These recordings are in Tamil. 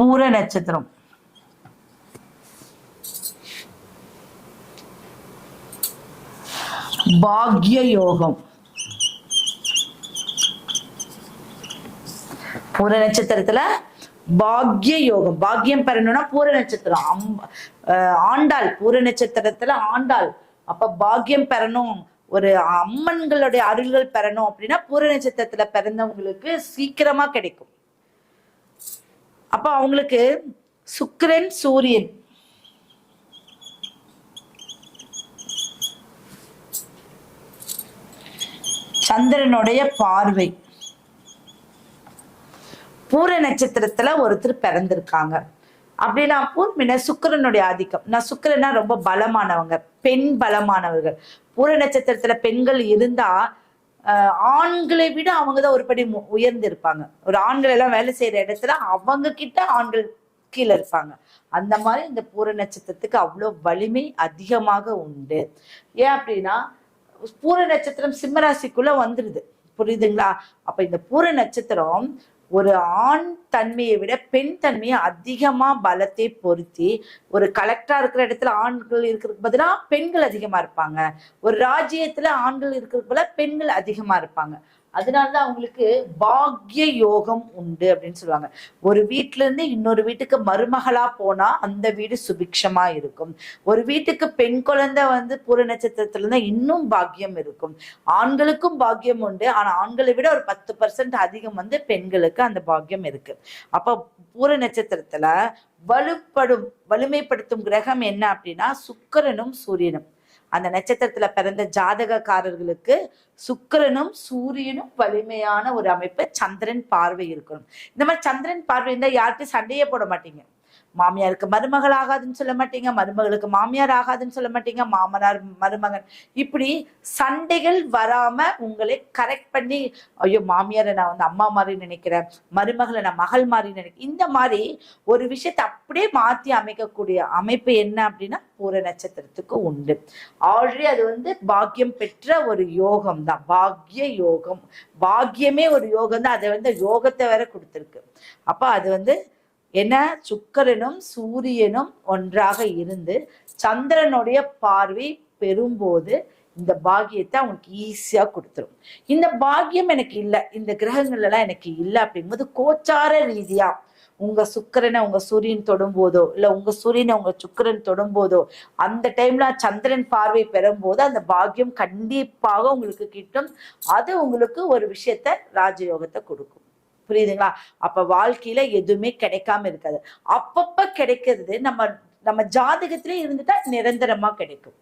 பூர நட்சத்திரம். பாக்ய யோகம் பூர நட்சத்திரத்துல பாக்ய யோகம் பாக்யம் பெறணும்னா பூர நட்சத்திரம். அம்- ஆண்டாள். பூர நட்சத்திரத்துல ஆண்டாள். அப்ப பாக்யம் பெறணும். ஒரு அம்மன்களுடைய அருள்கள் பெறணும் அப்படின்னா பூர நட்சத்திரத்துல பிறந்தவங்களுக்கு சீக்கிரமா கிடைக்கும். அப்ப அவங்களுக்கு சுக்கிரன் சூரியன். சந்திரனுடைய பார்வை. பூர நட்சத்திரத்துல ஒருத்தர் பிறந்திருக்காங்க. அப்படின்னா பூர்மின சுக்கிரனுடைய ஆதிக்கம். நான் சுக்கிரனா ரொம்ப பலமானவங்க. பெண் பலமானவர்கள். பூர நட்சத்திரத்துல பெண்கள் இருந்தா ஆண்களை விட அவங்க தான் ஒரு படி உயர்ந்து இருப்பாங்க ஒரு ஆண்கள் எல்லாம் வேலை செய்யற இடத்துல அவங்க கிட்ட ஆண்கள் கீழே இருப்பாங்க. அந்த மாதிரி இந்த பூர நட்சத்திரத்துக்கு அவ்வளோ வலிமை அதிகமாக உண்டு. ஏன் அப்படின்னா பூர நட்சத்திரம் சிம்மராசிக்குள்ள வந்துருது. புரியுதுங்களா? அப்ப இந்த பூர நட்சத்திரம் ஒரு ஆண் தன்மையை விட பெண் தன்மையை அதிகமா பலத்தை பொருத்தி ஒரு கலெக்டரா இருக்கிற இடத்துல ஆண்கள் இருக்கிறதுக்கு பதிலாக பெண்கள் அதிகமா இருப்பாங்க. ஒரு ராஜ்யத்துல ஆண்கள் இருக்கிறதுக்கு பதிலாக பெண்கள் அதிகமா இருப்பாங்க. அதனாலதான் அவங்களுக்கு பாக்ய யோகம் உண்டு அப்படின்னு சொல்லுவாங்க. ஒரு வீட்டுல இருந்து இன்னொரு வீட்டுக்கு மருமகளா போனா அந்த வீடு சுபிக்ஷமா இருக்கும். ஒரு வீட்டுக்கு பெண் குழந்தை வந்து பூர நட்சத்திரத்துல இருந்தா இன்னும் பாக்கியம் இருக்கும். ஆண்களுக்கும் பாக்கியம் உண்டு. ஆனா ஆண்களை விட ஒரு பத்து பர்சன்ட் அதிகம் வந்து பெண்களுக்கு அந்த பாக்கியம் இருக்கு. அப்ப பூர நட்சத்திரத்துல வலுப்படும் வலிமைப்படுத்தும் கிரகம் என்ன அப்படின்னா சுக்கிரனும் சூரியனும். அந்த நட்சத்திரத்துல பிறந்த ஜாதகக்காரர்களுக்கு சுக்கிரனும் சூரியனும் வலிமையான ஒரு அமைப்பு சந்திரன் பார்வை இருக்கணும். இந்த மாதிரி சந்திரன் பார்வை இருந்தா யார்கிட்டையும் சண்டையே போட மாட்டீங்க. மாமியாருக்கு மருமகள் ஆகாதுன்னு சொல்ல மாட்டீங்க மருமகளுக்கு மாமியார் ஆகாதுன்னு சொல்ல மாட்டீங்க மாமனார் மருமகன். இப்படி சண்டைகள் வராம உங்களை கரெக்ட் பண்ணி ஐயோ மாமியாரை நான் வந்து அம்மா மாதிரி நினைக்கிறேன் மருமகளை நான் மகள் மாதிரி நினைக்கிறேன் இந்த மாதிரி ஒரு விஷயத்தை அப்படியே மாத்தி அமைக்கக்கூடிய அமைப்பு என்ன அப்படின்னா பூர நட்சத்திரத்துக்கு உண்டு. ஆல்ரெடி அது வந்து பாக்கியம் பெற்ற ஒரு யோகம் தான் பாக்ய யோகம். பாக்கியமே ஒரு யோகம் தான் அதை வந்து யோகத்தை வேற கொடுத்துருக்கு. அப்ப அது வந்து என சுக்கிரனும் சூரியனும் ஒன்றாக இருந்து சந்திரனுடைய பார்வை பெறும்போது இந்த பாக்கியத்தை அவங்களுக்கு ஈஸியா கொடுத்துரும். இந்த பாக்கியம் எனக்கு இல்லை இந்த கிரகங்கள் எல்லாம் எனக்கு இல்லை அப்படிங்கும்போது கோச்சார ரீதியா உங்க சுக்கிரனை உங்க சூரியன் தொடும்போதோ இல்ல உங்க சூரியனை உங்க சுக்கிரன் தொடும்போதோ அந்த டைம்ல சந்திரன் பார்வை பெறும்போது அந்த பாக்கியம் கண்டிப்பாக உங்களுக்கு கிட்டும். அது உங்களுக்கு ஒரு விஷயத்த ராஜயோகத்தை கொடுக்கும். புரியுதுங்களா? அப்ப வாழ்க்கையில எதுவுமே கிடைக்காம இருக்காது. அப்பப்ப கிடைக்கிறது நம்ம நம்ம ஜாதகத்திலே இருந்துட்டா நிரந்தரமா கிடைக்கும்.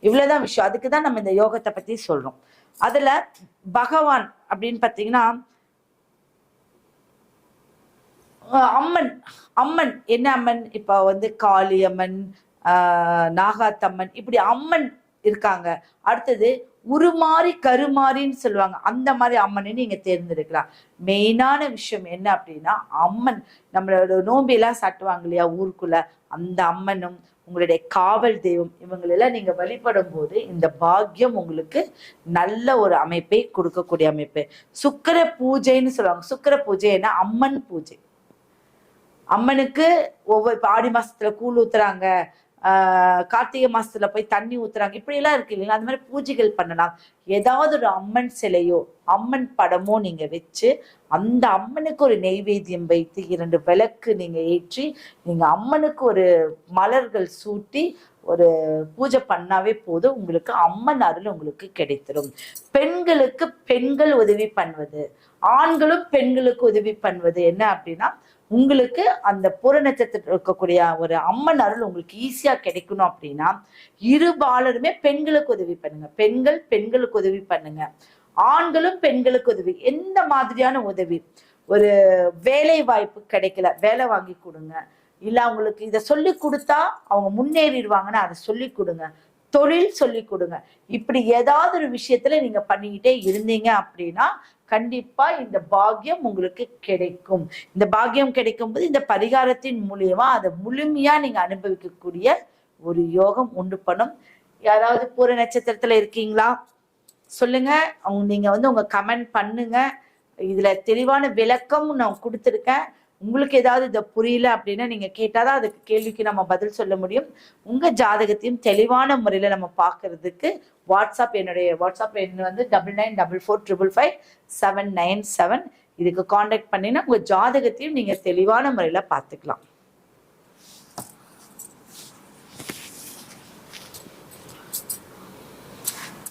இவ்வளவுதான் விஷயம். அதுக்கு தான் நம்ம இந்த யோகத்தை பத்தி சொல்றோம். அதுல பகவான் அப்படின்னு பாத்தீங்கன்னா அம்மன் அம்மன். என்ன அம்மன்? இப்ப வந்து காளி அம்மன் ஆஹ் நாகாத்தம்மன். இப்படி அம்மன் இருக்காங்க. அடுத்தது உருமாறி கருமாறின்னு சொல்லுவாங்க. அந்த மாதிரி அம்மனை நீங்க தேர்ந்தெடுக்கலாம். மெயினான விஷயம் என்ன அப்படின்னா அம்மன் நம்மளோட நோம்பியெல்லாம் சாட்டுவாங்க இல்லையா ஊருக்குள்ள அந்த அம்மனும் உங்களுடைய காவல் தெய்வம் இவங்களெல்லாம் நீங்க வழிபடும் போது இந்த பாக்கியம் உங்களுக்கு நல்ல ஒரு அமைப்பை கொடுக்கக்கூடிய அமைப்பு. சுக்கர பூஜைன்னு சொல்லுவாங்க. சுக்கர பூஜைன்னா அம்மன் பூஜை. அம்மனுக்கு ஒவ்வொரு ஆடி மாசத்துல கூழ் ஊத்துறாங்க. கார்த்திகை மாசத்துல போய் தண்ணி ஊத்துறாங்க. இப்படி எல்லாம் இருக்கு இல்லைங்களா? அந்த மாதிரி பூஜைகள் பண்ணலாம். ஏதாவது ஒரு அம்மன் சிலையோ அம்மன் படமோ நீங்க வச்சு அந்த அம்மனுக்கு ஒரு நெய்வேத்தியம் வைத்து இரண்டு விளக்கு நீங்க ஏற்றி நீங்க அம்மனுக்கு ஒரு மலர்கள் சூட்டி ஒரு பூஜை பண்ணாவே போதும். உங்களுக்கு அம்மன் அருள் உங்களுக்கு கிடைத்திடும். பெண்களுக்கு பெண்கள் உதவி பண்ணுவது ஆண்களும் பெண்களுக்கு உதவி பண்ணுவது என்ன அப்படின்னா உங்களுக்கு அந்த புற நட்சத்திரத்தில் இருக்கக்கூடிய ஒரு அம்மன் அருள் உங்களுக்கு ஈஸியா கிடைக்கணும் அப்படின்னா இரு பாலருமே பெண்களுக்கு உதவி பண்ணுங்க. பெண்கள் பெண்களுக்கு உதவி பண்ணுங்க. ஆண்களும் பெண்களுக்கு உதவி. எந்த மாதிரியான உதவி? ஒரு வேலை வாய்ப்பு கிடைக்கல. வேலை வாங்கி கொடுங்க. இல்லை அவங்களுக்கு இதை சொல்லி கொடுத்தா அவங்க முன்னேறிடுவாங்கன்னு அதை சொல்லி கொடுங்க. தொழில் சொல்லி கொடுங்க. இப்படி ஏதாவது ஒரு விஷயத்துல நீங்க பண்ணிக்கிட்டே இருந்தீங்க அப்படின்னா கண்டிப்பா இந்த பாக்கியம் உங்களுக்கு கிடைக்கும். இந்த பாக்கியம் கிடைக்கும் போது இந்த பரிகாரத்தின் மூலியமா அதை முழுமையா நீங்க அனுபவிக்கக்கூடிய ஒரு யோகம் உண்டு பண்ணும். யாராவது பூர நட்சத்திரத்துல இருக்கீங்களா? சொல்லுங்க. அவங்க நீங்க வந்து உங்க கமெண்ட் பண்ணுங்க. இதுல தெளிவான விளக்கம் நான் கொடுத்துருக்கேன். உங்களுக்கு ஏதாவது இதை புரியல அப்படின்னா நீங்க கேட்டாதான் அதுக்கு கேள்விக்கு நம்ம பதில் சொல்ல முடியும். உங்க ஜாதகத்தையும் தெளிவான முறையில நம்ம பார்க்கறதுக்கு வாட்ஸ்அப் என்னுடைய வாட்ஸ்அப் எண் வந்து double nine double four triple five seven nine seven இதுக்கு காண்டாக்ட் பண்ணினா உங்க ஜாதகத்தையும் நீங்க தெளிவான முறையில பார்த்துக்கலாம்.